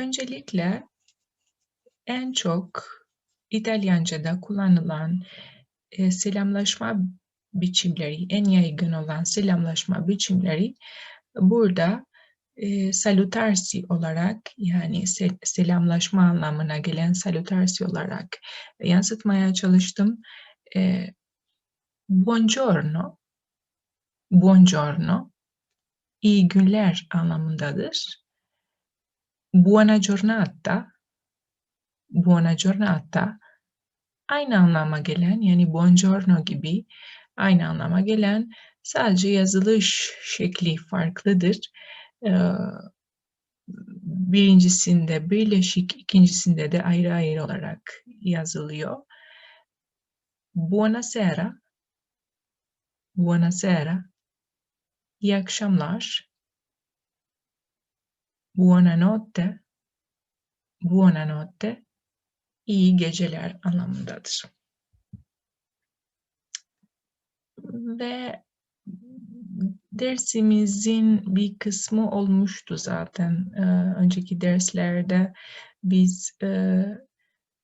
Öncelikle en çok İtalyanca'da kullanılan e, selamlaşma biçimleri, en yaygın olan selamlaşma biçimleri burada e, salutarsi olarak yani se selamlaşma anlamına gelen salutarsi olarak yansıtmaya çalıştım. E, buongiorno, buongiorno, iyi günler anlamındadır. Buona giornata, buona giornata. Aynı anlama gelen yani buongiorno gibi aynı anlama gelen sadece yazılış şekli farklıdır. Ee, birincisinde birleşik, ikincisinde de ayrı ayrı olarak yazılıyor. Buonasera, buonasera, iyi akşamlar, buonanotte, buonanotte, iyi geceler anlamındadır. Ve dersimizin bir kısmı olmuştu zaten. Ee, önceki derslerde biz e,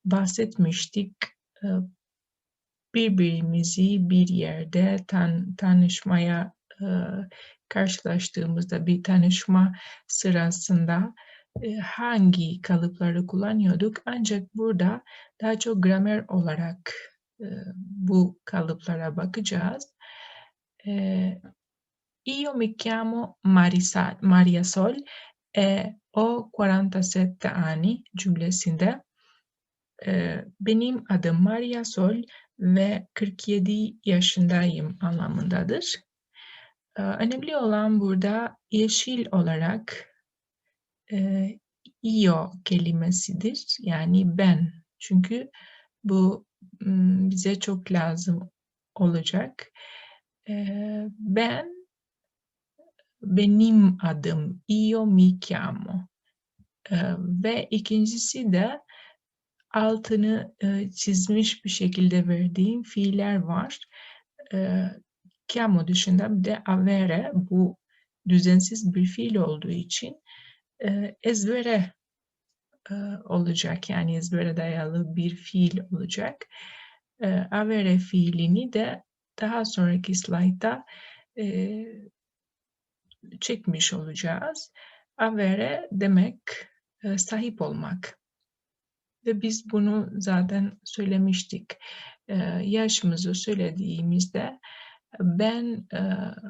bahsetmiştik. Ee, birbirimizi bir yerde tan tanışmaya e, karşılaştığımızda bir tanışma sırasında e, hangi kalıpları kullanıyorduk ancak burada daha çok gramer olarak e, bu kalıplara bakacağız. E, io mi chiamo Marisa, Maria Sol e o 47 anni cümlesinde benim adım Maria Sol ve 47 yaşındayım anlamındadır. E, önemli olan burada yeşil olarak e, io kelimesidir. Yani ben. Çünkü bu bize çok lazım olacak. E, ben benim adım io mi chiamo. E, ve ikincisi de altını e, çizmiş bir şekilde verdiğim fiiller var. E, chiamo dışında bir de avere bu düzensiz bir fiil olduğu için e, ezbere e, olacak. Yani ezbere dayalı bir fiil olacak. E, avere fiilini de daha sonraki slaytta e, çekmiş olacağız. Avere demek e, sahip olmak. Ve biz bunu zaten söylemiştik. E, yaşımızı söylediğimizde ben e,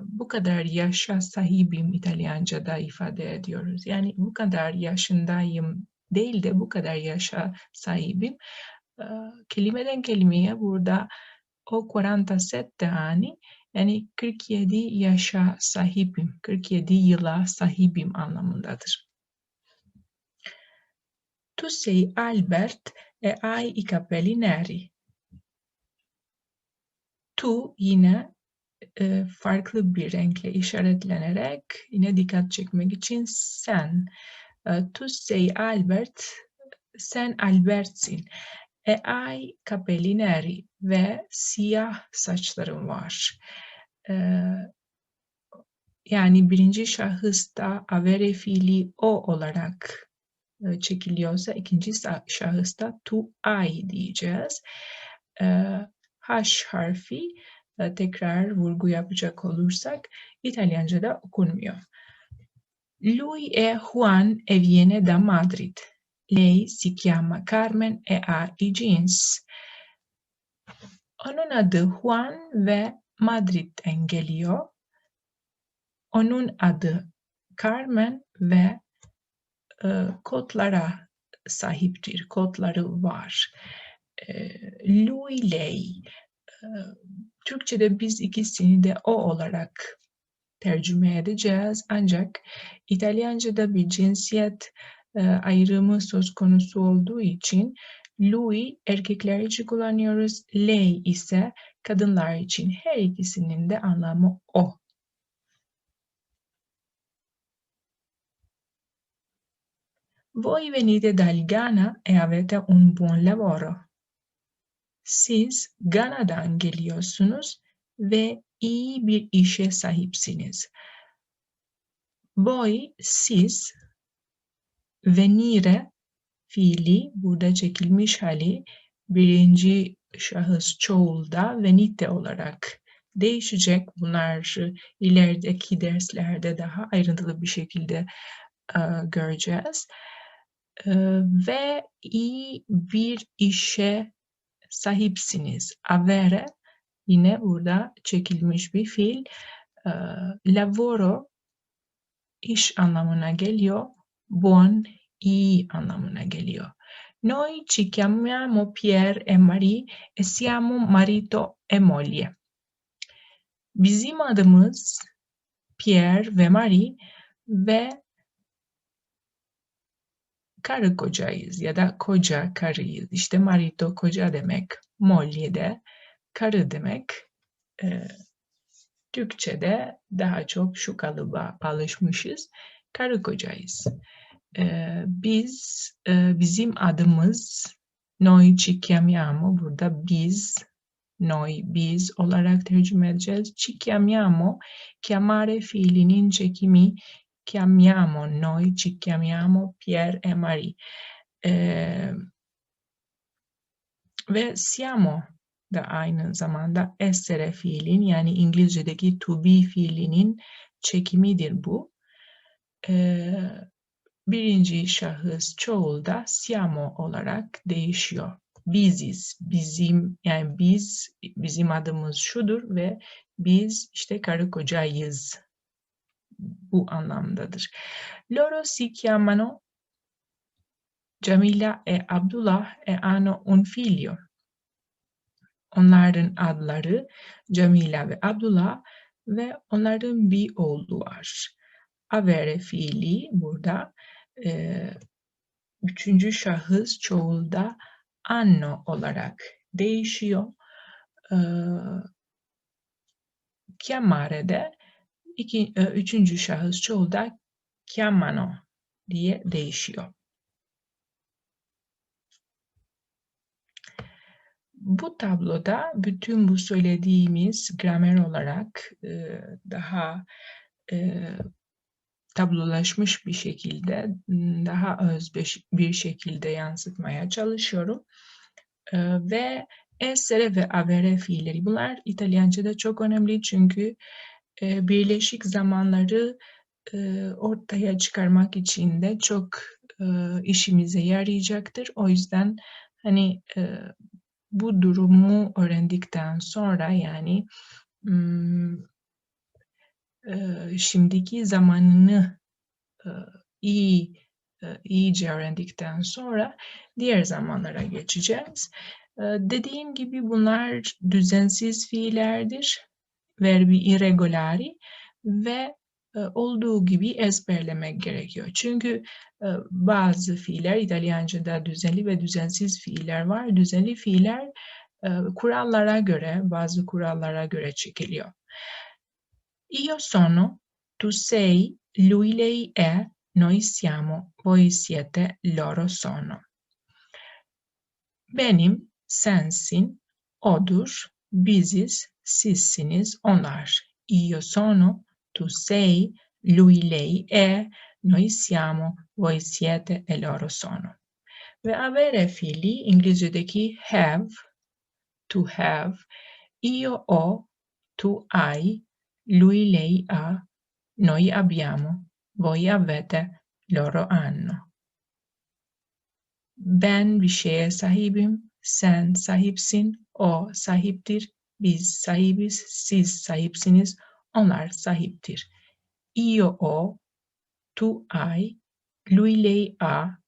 bu kadar yaşa sahibim İtalyanca'da ifade ediyoruz. Yani bu kadar yaşındayım değil de bu kadar yaşa sahibim. E, kelimeden kelimeye burada o 47 ani yani 47 yaşa sahibim, 47 yıla sahibim anlamındadır. Tu sei Albert e hai i capelli neri. Tu yine e, farklı bir renkle işaretlenerek yine dikkat çekmek için sen. E, tu sei Albert, sen Albert'sin. E ai capelli neri ve siyah saçlarım var. E, yani birinci şahısta avere fiili o olarak e, çekiliyorsa ikinci şahısta tu ai diyeceğiz. E, H harfi tekrar vurgu yapacak olursak İtalyanca'da okunmuyor. Lui è Juan e viene da Madrid. Lei si chiama Carmen e ha i jeans. Onun adı Juan ve Madrid'den geliyor. Onun adı Carmen ve e, kodlara sahiptir, kodları var. E, lui, lei. E, Türkçe'de biz ikisini de o olarak tercüme edeceğiz. Ancak İtalyanca'da bir cinsiyet e, ayrımı söz konusu olduğu için lui erkekler için kullanıyoruz. Lei ise kadınlar için her ikisinin de anlamı o. Voi venite dal Ghana e avete un buon lavoro. Siz Gana'dan geliyorsunuz ve iyi bir işe sahipsiniz. Voi, siz venire fiili burada çekilmiş hali birinci şahıs çoğulda venite olarak değişecek. Bunlar ilerideki derslerde daha ayrıntılı bir şekilde e, göreceğiz. E, ve iyi bir işe sahipsiniz. Avere yine burada çekilmiş bir fiil. E, lavoro iş anlamına geliyor. Buon iyi anlamına geliyor. Noi ci chiamiamo Pierre e Marie e siamo marito e moglie. Bizim adımız Pierre ve Marie ve karı kocayız ya da koca karıyız. İşte marito koca demek, moglie de karı demek. Ee, Türkçe'de daha çok şu kalıba alışmışız. Karı kocayız. Ee, biz, e, bizim adımız noi ci chiamiamo, burada biz, noi, biz olarak tercüme edeceğiz. Ci chiamiamo, chiamare fiilinin çekimi, chiamiamo, noi ci chiamiamo Pierre e Marie. Ee, siamo da aynı zamanda essere fiilin yani İngilizce'deki to be fiilinin çekimidir bu. Ee, birinci şahıs çoğulda siamo olarak değişiyor. Biziz, bizim yani biz, bizim adımız şudur ve biz işte karı kocayız. Bu anlamdadır. Loro si chiamano Camila e Abdullah e hanno un figlio. Onların adları Camila ve Abdullah ve onların bir oğlu var. Avere fiili burada e, üçüncü şahıs çoğulda anno olarak değişiyor. E, chiamare de iki, e, üçüncü şahıs çoğulda chiamano diye değişiyor. Bu tabloda bütün bu söylediğimiz gramer olarak e, daha e, tablolaşmış bir şekilde, daha öz bir şekilde yansıtmaya çalışıyorum. E, ve essere ve avere fiilleri. Bunlar İtalyanca'da çok önemli çünkü birleşik zamanları ortaya çıkarmak için de çok işimize yarayacaktır. O yüzden hani bu durumu öğrendikten sonra yani şimdiki zamanını iyi iyice öğrendikten sonra diğer zamanlara geçeceğiz. Dediğim gibi bunlar düzensiz fiillerdir. Verbi irregolari ve olduğu gibi ezberlemek gerekiyor. Çünkü bazı fiiller İtalyanca'da düzenli ve düzensiz fiiller var. Düzenli fiiller kurallara göre, bazı kurallara göre çekiliyor. Io sono, tu sei, lui lei è, noi siamo, voi siete, loro sono. Benim, sensin, odur, biziz, sizsiniz, onlar. Io sono, tu sei, lui lei è, noi siamo, voi siete e loro sono. Ve avere figli, İngilizce'deki have, to have, io ho, tu hai, lui lei ha, noi abbiamo, voi avete, loro hanno. Ben bir şeye sahibim, sen sahipsin, o sahiptir, biz sahibiz, siz sahipsiniz, onlar sahiptir. Io ho, tu hai, lui lei ha,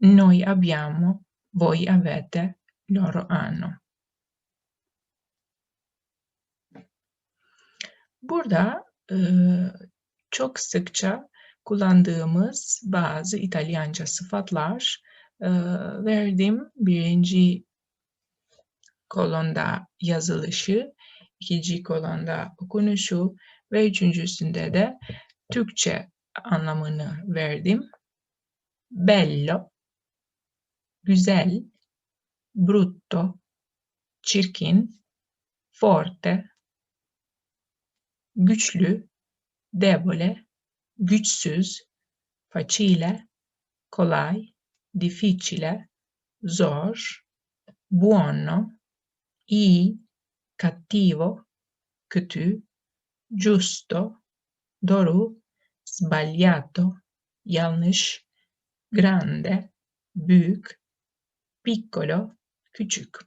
noi abbiamo, voi avete, loro hanno. Burada e, çok sıkça kullandığımız bazı İtalyanca sıfatlar e, verdim. Birinci kolonda yazılışı, ikinci kolonda okunuşu ve üçüncüsünde de Türkçe anlamını verdim. Bello, güzel, brutto, çirkin, forte, güçlü, debole, güçsüz, facile, kolay, difficile, zor, buono, iyi, cattivo, kötü, giusto, doğru, sbagliato, yanlış, grande, büyük, piccolo, küçük.